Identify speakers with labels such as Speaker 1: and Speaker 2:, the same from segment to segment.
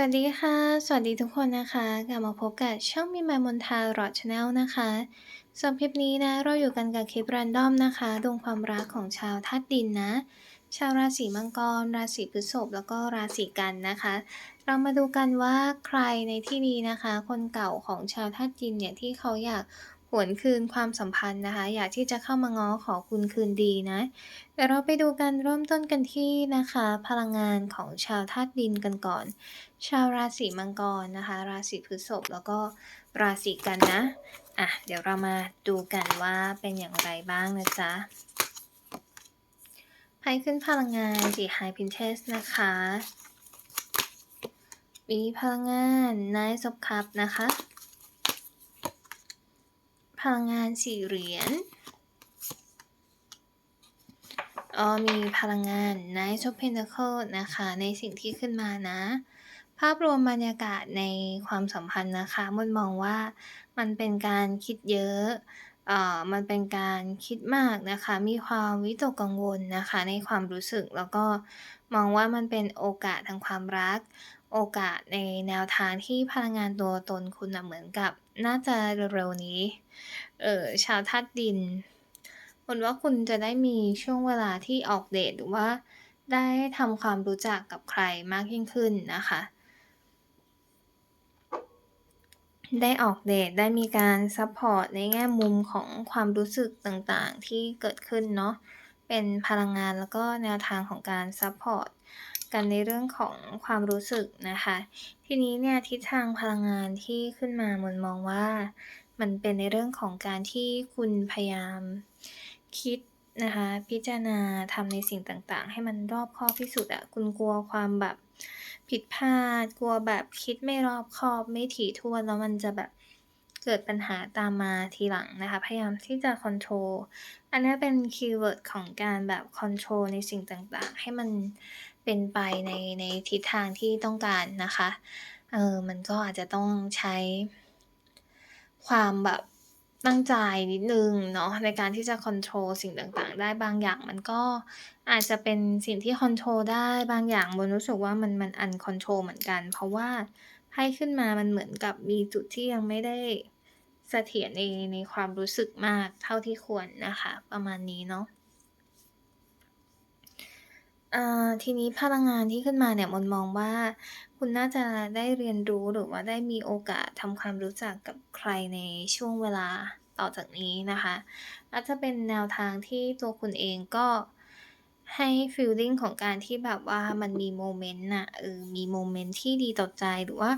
Speaker 1: สวัสดีค่ะ สวัสดีทุกคนนะคะ กลับมาพบกับช่องมีมายมนทารอดชาแนลนะคะสำหรับคลิปนี้นะเราอยู่กันกับคลิปรันดอมนะคะดวงความรักของชาวธาตุดินนะ ชาวราศีมังกร ราศีพฤษภแล้วก็ราศีกันนะคะ เรามาดูกันว่าใครในที่นี้นะคะ คนเก่าของชาวธาตุดินเนี่ยที่เขาอยาก หวนคืนความสัมพันธ์นะคะ อยากที่จะเข้ามาง้อขอคุณคืนดีนะเดี๋ยวเราไปดูกันเริ่มต้นกันที่นะคะ พลังงานของชาวธาตุดินกันก่อน ชาวราศีมังกรนะคะ ราศีพฤษภแล้วก็ราศีกันนะอะเดี๋ยวเรามาดูกันว่าเป็นอย่างไรบ้างนะจ๊ะไพ่ขึ้นพลังงานจีไฮพินเทสนะคะมีพลังงานนายศพคับนะคะ พลังงานสี่เหรียญอ๋อมีพลังงาน Knight of Pentacles นะคะ ในสิ่งที่ขึ้นมานะ ภาพรวมบรรยากาศในความสัมพันธ์นะคะมนมองว่ามันเป็นการคิดเยอะเอ่อมันเป็นการคิดมากนะคะ มีความวิตกกังวลนะคะ ในความรู้สึกแล้วก็มองว่ามันเป็นโอกาสทางความรัก โอกาสในแนวทางที่พลังงานตัวตนคุณนะเหมือนกับ น่าจะเร็วๆนี้ เออชาวธาตุดินมนว่าคุณจะได้มีช่วงเวลาที่ออกเดทหรือว่าได้ทำความรู้จักกับใครมากยิ่งขึ้นนะคะ ได้ออกเดทได้มีการซัพพอร์ตในแง่มุมของความรู้สึกต่างๆที่เกิดขึ้นเนาะ เป็นพลังงานแล้วก็แนวทางของการซัพพอร์ต กันในเรื่องของความรู้สึกนะคะ ทีนี้เนี่ยทิศทางพลังงานที่ขึ้นมามนมองว่า มันเป็นในเรื่องของการที่คุณพยายามคิดนะคะ พิจารณาทำในสิ่งต่างๆ ให้มันรอบคอบที่สุดอะคุณกลัวความแบบผิดพลาด กลัวแบบคิดไม่รอบคอบไม่ถี่ถ้วนแล้วมันจะแบบเกิดปัญหาตามมาทีหลังนะคะ พยายามที่จะคอนโทรลอันนี้เป็นคีย์เวิร์ดของการแบบคอนโทรลในสิ่งต่างๆ ให้มัน เป็นไปในในทิศทางที่ต้องการนะคะ เออมันก็อาจจะต้องใช้ ความแบบตั้งใจนิดนึงเนาะในการที่จะคอนโทรลสิ่งต่างๆ ได้บางอย่างมันก็อาจจะเป็นสิ่งที่คอนโทรลได้บางอย่างบนรู้สึกว่ามันมันอันคอนโทรลเหมือนกัน เพราะว่าไพ่ขึ้นมามันเหมือนกับมีจุดที่ยังไม่ได้เสถียรในในความรู้สึกมากเท่าที่ควรนะคะ ประมาณนี้เนาะ ทีนี้พลังงานที่ขึ้นมาเนี่ย มนมองว่า คุณน่าจะได้เรียนรู้ หรือว่าได้มีโอกาสทำความรู้จักกับใครในช่วงเวลาต่อจากนี้นะคะ อาจจะเป็นแนวทางที่ตัวคุณเองก็ให้ฟีลลิ่งของการที่แบบว่ามันมีโมเมนต์น่ะ เออ มีโมเมนต์ที่ดีต่อใจ หรือว่า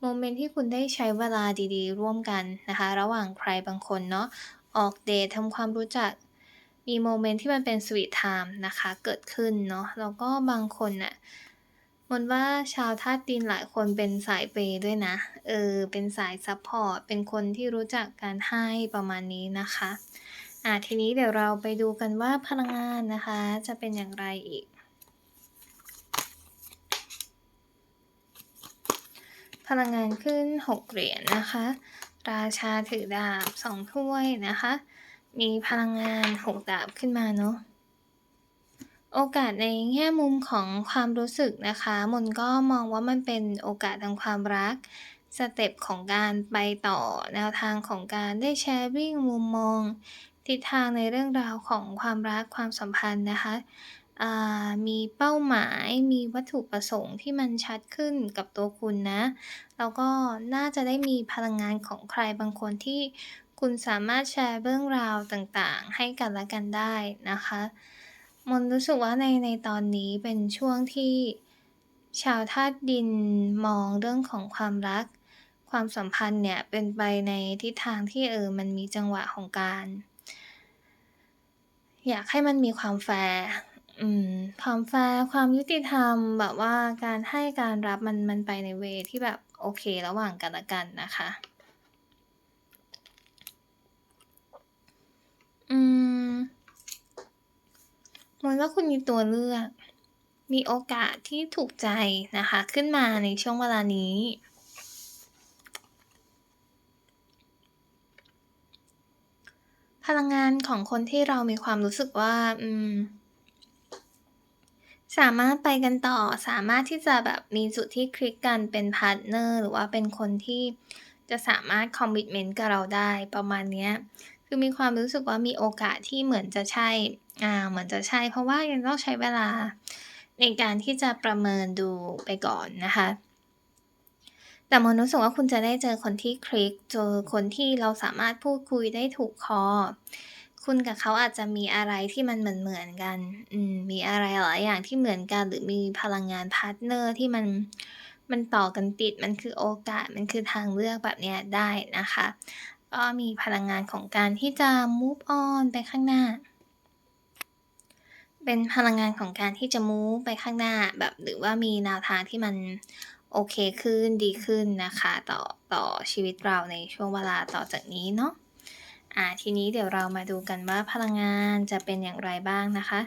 Speaker 1: โมเมนต์ที่คุณได้ใช้เวลาดี ๆ ร่วมกันนะคะ ระหว่างใครบางคนเนาะ ออกเดททำความรู้จัก มีโมเมนต์ที่มันเป็นสวีทไทม์นะคะเกิดขึ้นเนาะแล้วก็บางคนน่ะมนว่าชาวธาตุดินหลายคนเป็นสายเปย์ด้วยนะ เออ เป็นสายซัพพอร์ต เป็นคนที่รู้จักการให้ประมาณนี้นะคะ อะ ทีนี้เดี๋ยวเราไปดูกันว่าพลังงานนะคะ จะเป็นอย่างไรอีก พลังงานขึ้น 6 เหรียญนะคะ ราชาถือดาบสองถ้วยนะคะ มีพลังงานหกดาบขึ้นมาเนาะโอกาสในแง่มุมของความรู้สึกนะคะ มนก็มองว่ามันเป็นโอกาสทางความรัก สเต็ปของการไปต่อแนวทางของการได้แชร์วิ่งมุมมอง ทิศทางในเรื่องราวของความรักความสัมพันธ์นะคะมีเป้าหมายมีวัตถุประสงค์ที่มันชัดขึ้นกับตัวคุณนะ แล้วก็น่าจะได้มีพลังงานของใครบางคนที่ คุณสามารถแชร์เรื่องราวต่างๆ ให้กันและกันได้นะคะ มนรู้สึกว่าในในตอนนี้เป็นช่วงที่ชาวธาตุดินมองเรื่องของความรัก ความสัมพันธ์เนี่ยเป็นไปในทิศทางที่เออมันมีจังหวะของการ อยากให้มันมีความแฟร์ความแฟร์ความยุติธรรมแบบว่าการให้การรับมันมันไปในเวที่แบบโอเคระหว่างกันและกันนะคะ อืมมองว่าคุณมีตัวเลือก มีโอกาสที่ถูกใจนะคะ ขึ้นมาในช่วงเวลานี้ พลังงานของคนที่เรามีความรู้สึกว่า อืม สามารถไปกันต่อ สามารถที่จะแบบมีจุดที่คลิกกันเป็นพาร์ตเนอร์ หรือว่าเป็นคนที่จะสามารถคอมมิตเมนต์กับเราได้ประมาณเนี้ย คือมีความรู้สึกว่ามีโอกาสที่เหมือนจะใช่ อ่า เหมือนจะใช่ เพราะว่ายังต้องใช้เวลาในการที่จะประเมินดูไปก่อนนะคะ แต่มนรู้สึกว่าคุณจะได้เจอคนที่คลิก เจอคนที่เราสามารถพูดคุยได้ถูกคอ คุณกับเขาอาจจะมีอะไรที่มันเหมือนๆกัน อืม มีอะไรหลายอย่างที่เหมือนกัน หรือมีพลังงานพาร์ตเนอร์ที่มันมันต่อกันติด มันคือโอกาส มันคือทางเลือกแบบเนี้ยได้นะคะ ก็มีพลังงานของการที่จะ move on ไปข้างหน้า เป็นพลังงานของการที่จะ move ไปข้างหน้าแบบหรือว่ามีแนวทางที่มันโอเคขึ้นดีขึ้นนะคะ ต่อต่อชีวิตเราในช่วงเวลาต่อจากนี้เนาะอ่าทีนี้เดี๋ยวเรามาดูกันว่าพลังงานจะเป็นอย่างไรบ้างนะคะ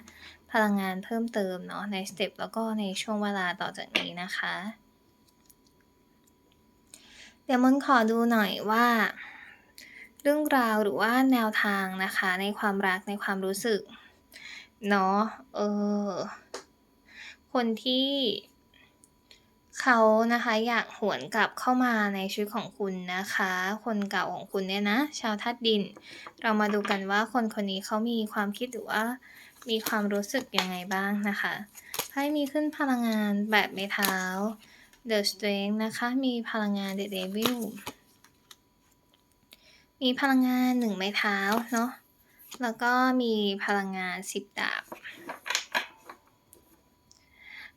Speaker 1: พลังงานเพิ่มเติมเนาะในสเต็ปแล้วก็ในช่วงเวลาต่อจากนี้นะคะ เดี๋ยวมนต์ขอดูหน่อยว่า รื่องราวหรือว่าแนวทางนะคะ ในความรักในความรู้สึก เนาะเออ คนที่เขานะคะอยากหวนกลับเข้ามาในชีวิตของคุณนะคะ คนเก่าของคุณเนี่ยนะ ชาวธาตุดิน เรามาดูกันว่าคนคนนี้เขามีความคิดหรือว่า มีความรู้สึกยังไงบ้างนะคะไพ่มีขึ้นพลังงานแบบไม้เท้า The Strength นะคะ มีพลังงาน The Devil มีพลังงาน1ไม้เท้าเนาะ แล้วก็มีพลังงาน10ดาบ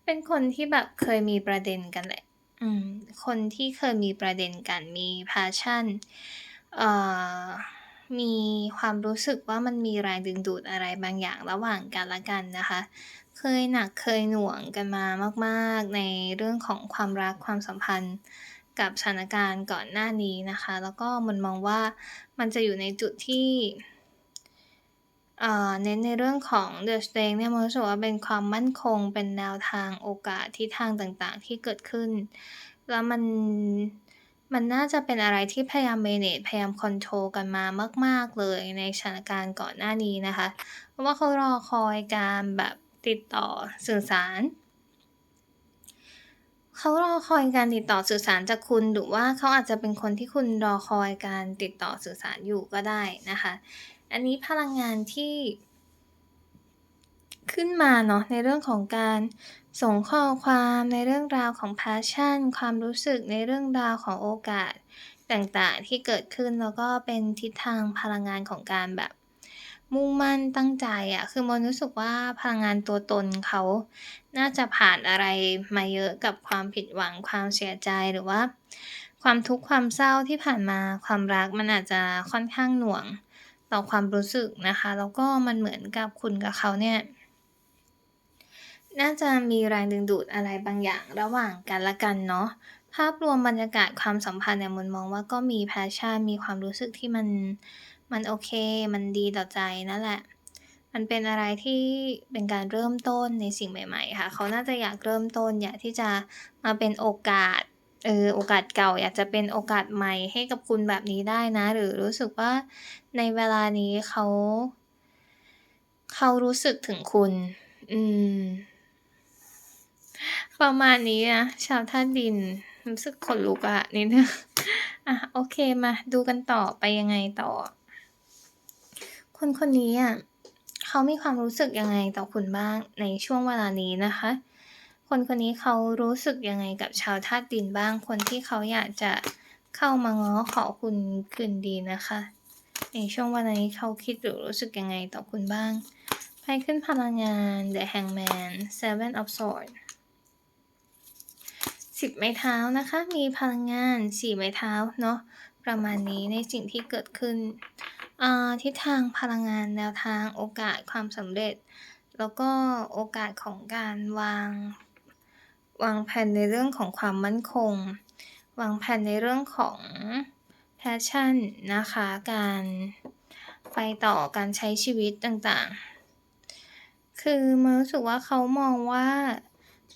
Speaker 1: เป็นคนที่แบบเคยมีประเด็นกันแหละ อืม คนที่เคยมีประเด็นกัน มี passion เอ่อ มีความรู้สึกว่ามันมีแรงดึงดูดอะไรบางอย่างระหว่างกันละกันนะคะ เคยหนักเคยหน่วงกันมามาก ๆ ในเรื่องของความรักความสัมพันธ์ กับสถานการณ์ก่อนหน้านี้นะคะ แล้วก็มันมองว่ามันจะอยู่ในจุดที่เน้นในเรื่องของ The s t r e n g t เนี่ยมันรู้สึกว่าเป็นความมั่นคงเป็นแนวทางโอกาสทิศทางต่างๆ ที่เกิดขึ้น แล้วมันมันน่าจะเป็นอะไรที่พยายาม manage พยายามคอนโทรลกันมามาก ๆ เลยในสถานการณ์ก่อนหน้านี้นะคะ เพราะว่าเขารอคอยการแบบติดต่อสื่อสาร เขารอคอยการติดต่อสื่อสารจากคุณหรือว่าเขาอาจจะเป็นคนที่คุณรอคอยการติดต่อสื่อสารอยู่ก็ได้นะคะ อันนี้พลังงานที่ ขึ้นมาเนาะในเรื่องของการส่งข้อความในเรื่องราวของ passion ความรู้สึกในเรื่องราวของโอกาสต่างๆที่เกิดขึ้นแล้วก็เป็นทิศทางพลังงานของการแบบ มุ่งมั่นตั้งใจอะคือมนรู้สึกว่าพลังงานตัวตนเขา น่าจะผ่านอะไรมาเยอะกับความผิดหวัง ความเสียใจหรือว่า ความทุกข์ความเศร้าที่ผ่านมาความรักมันอาจจะค่อนข้างหน่วงต่อความรู้สึกนะคะ แล้วก็มันเหมือนกับคุณกับเขาเนี่ย น่าจะมีแรงดึงดูดอะไรบางอย่างระหว่างกันละกันเนาะภาพรวมบรรยากาศความสัมพันธ์เนี่ยมนมองว่าก็มี passion มีความรู้สึกที่มัน มันโอเค มันดีต่อใจนั่นแหละ มันเป็นอะไรที่เป็นการเริ่มต้นในสิ่งใหม่ ๆ ค่ะ เขาน่าจะอยากเริ่มต้นอยากที่จะมาเป็นโอกาสเออโอกาสเก่าอยากจะเป็นโอกาสใหม่ให้กับคุณแบบนี้ได้นะ หรือรู้สึกว่าในเวลานี้เขา เขารู้สึกถึงคุณ อืม ประมาณนี้นะชาวธาตุดินรู้สึกขนลุกอะนิดนึงอะโอเคมาดูกันต่อไปยังไงต่อ คนคนนี้อะเขามีความรู้สึกยังไงต่อคุณบ้างในช่วงเวลานี้นะคะ คนคนนี้เขารู้สึกยังไงกับชาวธาตุดินบ้าง คนที่เขาอยากจะเข้ามาง้อขอคุณคืนดีนะคะ ในช่วงเวลานี้เขาคิดหรือรู้สึกยังไงต่อคุณบ้างไพ่ขึ้นพลังงาน The Hangman Seven of Swords 10ไม้เท้านะคะ มีพลังงาน4ไม้เท้าเนาะประมาณนี้ในสิ่งที่เกิดขึ้น อ่า ทิศทางพลังงาน แนวทาง โอกาส ความสำเร็จ แล้วก็โอกาสของการวาง วางแผนในเรื่องของความมั่นคง วางแผนในเรื่องของ passion นะคะ การไปต่อการใช้ชีวิตต่างๆ คือมนรู้สึกว่าเขามองว่า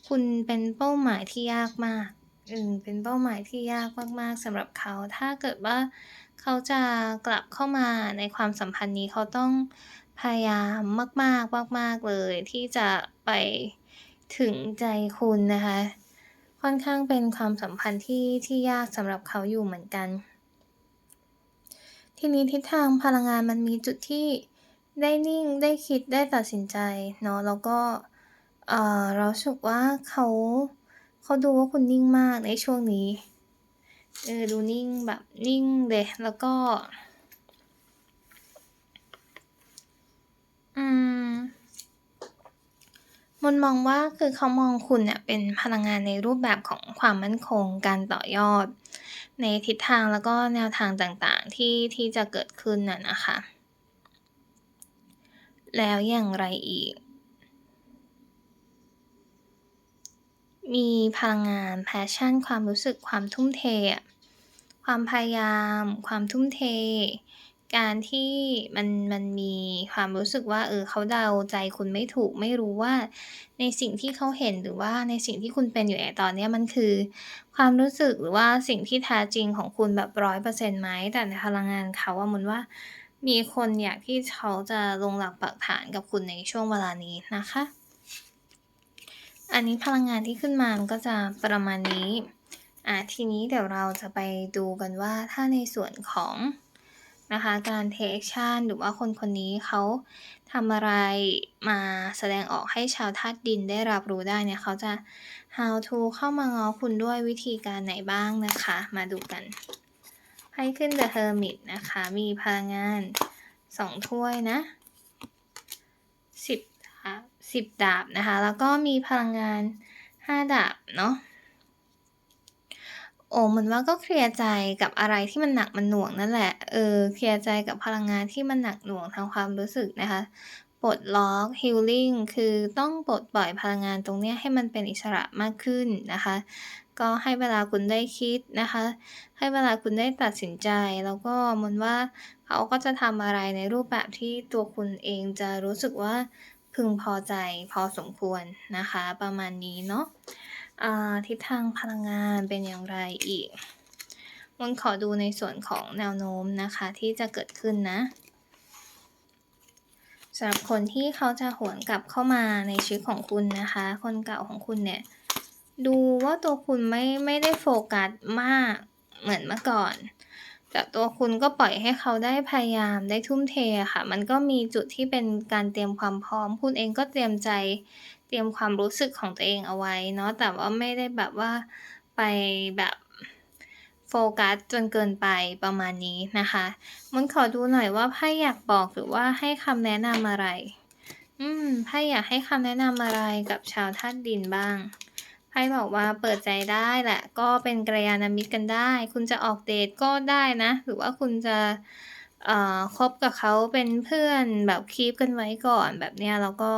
Speaker 1: คุณเป็นเป้าหมายที่ยากมาก เป็นเป้าหมายที่ยากมากๆสำหรับเขา ถ้าเกิดว่าเขาจะกลับเข้ามาในความสัมพันธ์นี้เขาต้องพยายามมากๆมาก ๆ เลย ที่จะไปถึงใจคุณนะคะ ค่อนข้างเป็นความสัมพันธ์ที่ที่ยากสำหรับเขาอยู่เหมือนกัน ทีนี้ทิศทางพลังงานมันมีจุดที่ได้นิ่งได้คิดได้ตัดสินใจเนาะแล้วก็เออเราสึกว่าเขา เขาดูว่าคุณนิ่งมากในช่วงนี้ เออดูนิ่งแบบนิ่งเลยแล้วก็ อืมมนมองว่าคือเขามองคุณเนี่ยเป็นพลังงานในรูปแบบของความมั่นคงการต่อยอด ในทิศทางแล้วก็แนวทางต่างๆที่ที่จะเกิดขึ้นอะนะคะ แล้วอย่างไรอีก? มีพลังงาน passion ความรู้สึกความทุ่มเท ความพยายาม ความทุ่มเท การที่มันมันมีความรู้สึกว่าเออเขาเดาใจคุณไม่ถูกไม่รู้ว่าในสิ่งที่เขาเห็นหรือว่าในสิ่งที่คุณเป็นอยู่ในตอนเนี้ยมันคือ ความรู้สึกหรือว่าสิ่งที่แท้จริงของคุณแบบ100%ไหมแต่ในพลังงานเขาอะมนว่ามีคนอยากที่เขาจะลงหลักปักฐานกับคุณในช่วงเวลานี้นะคะ อันนี้พลังงานที่ขึ้นมามันก็จะประมาณนี้ อ่าทีนี้เดี๋ยวเราจะไปดูกันว่าถ้าในส่วนของนะคะการเทกแอกชันหรือว่าคนคนนี้เขาทำอะไรมาแสดงออกให้ชาวธาตุดินได้รับรู้ได้เนี่ยเขาจะ how to เข้ามาง้อคุณด้วยวิธีการไหนบ้างนะคะ มาดูกันไพ่ขึ้น The Hermit นะคะ มีพลังงาน2ถ้วยนะ10ดาบ10ดาบนะคะ แล้วก็มีพลังงาน5ดาบเนาะโอ้เหมือนว่าก็เคลียร์ใจกับอะไรที่มันหนักมันหน่วงนั่นแหละ เออ เคลียร์ใจกับพลังงานที่มันหนักหน่วงทางความรู้สึกนะคะ ปลดล็อก healing คือต้องปลดปล่อยพลังงานตรงเนี้ยให้มันเป็นอิสระมากขึ้นนะคะ ก็ให้เวลาคุณได้คิดนะคะ ให้เวลาคุณได้ตัดสินใจ แล้วก็มนว่าเขาก็จะทำอะไรในรูปแบบที่ตัวคุณเองจะรู้สึกว่า พึงพอใจพอสมควรนะคะ ประมาณนี้เนาะทิศทางพลังงานเป็นอย่างไรอีก?มนขอดูในส่วนของแนวโน้มนะคะที่จะเกิดขึ้นนะสำหรับคนที่เขาจะหวนกลับเข้ามาในชีวิตของคุณนะคะ คนเก่าของคุณเนี่ย ดูว่าตัวคุณไม่ไม่ได้โฟกัสมากเหมือนเมื่อก่อน แต่ตัวคุณก็ปล่อยให้เขาได้พยายามได้ทุ่มเทค่ะ มันก็มีจุดที่เป็นการเตรียมความพร้อม คุณเองก็เตรียมใจ เตรียมความรู้สึกของตัวเองเอาไว้เนาะแต่ว่าไม่ได้แบบว่าไปแบบโฟกัสจนเกินไปประมาณนี้นะคะมันขอดูหน่อยว่าไพ่อยากบอกหรือว่าให้คำแนะนำอะไร?อืมไพ่อยากให้คำแนะนำอะไรกับชาวธาตุดินบ้าง? ไพ่บอกว่าเปิดใจได้แหละ ก็เป็นกัลยาณมิตรกันได้ คุณจะออกเดตก็ได้นะ หรือว่าคุณจะเอ่อคบกับเขาเป็นเพื่อนแบบคีปกันไว้ก่อนแบบเนี้ยแล้วก็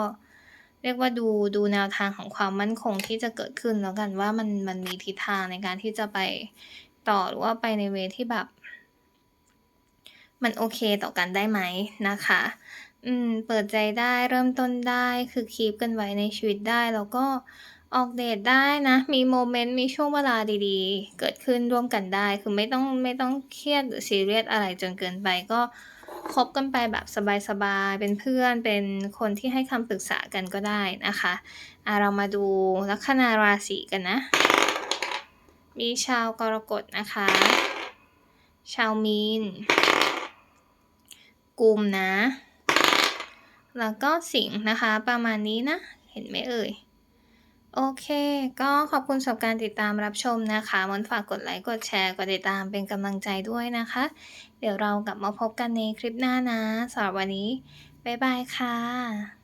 Speaker 1: เรียกว่าดูดูแนวทางของความมั่นคงที่จะเกิดขึ้นแล้วกันว่ามันมันมีทิศทางในการที่จะไปต่อหรือว่าไปในเวที่แบบ มันโอเคต่อกันได้ไหมนะคะ อืมเปิดใจได้เริ่มต้นได้คือคีปกันไว้ในชีวิตได้แล้วก็ ออกเดตได้นะ มีโมเมนต์ มีช่วงเวลาดีๆ เกิดขึ้นร่วมกันได้ คือไม่ต้องไม่ต้องเครียดหรือซีเรียสอะไรจนเกินไป ก็คบกันไปแบบสบายๆ เป็นเพื่อน เป็นคนที่ให้คำปรึกษากันก็ได้นะคะอ่าเรามาดูลัคนาราศีกันนะ มีชาวกรกฎนะคะ ชาวมีน กลุ่มนะ แล้วก็สิงห์นะคะ ประมาณนี้นะ เห็นไหมเอ่ย? โอเค ก็ขอบคุณสำหรับการติดตามรับชมนะคะ มนฝากกดไลค์ กดแชร์ กดติดตามเป็นกำลังใจด้วยนะคะ เดี๋ยวเรากลับมาพบกันในคลิปหน้านะสำหรับวันนี้ บ๊ายบายค่ะ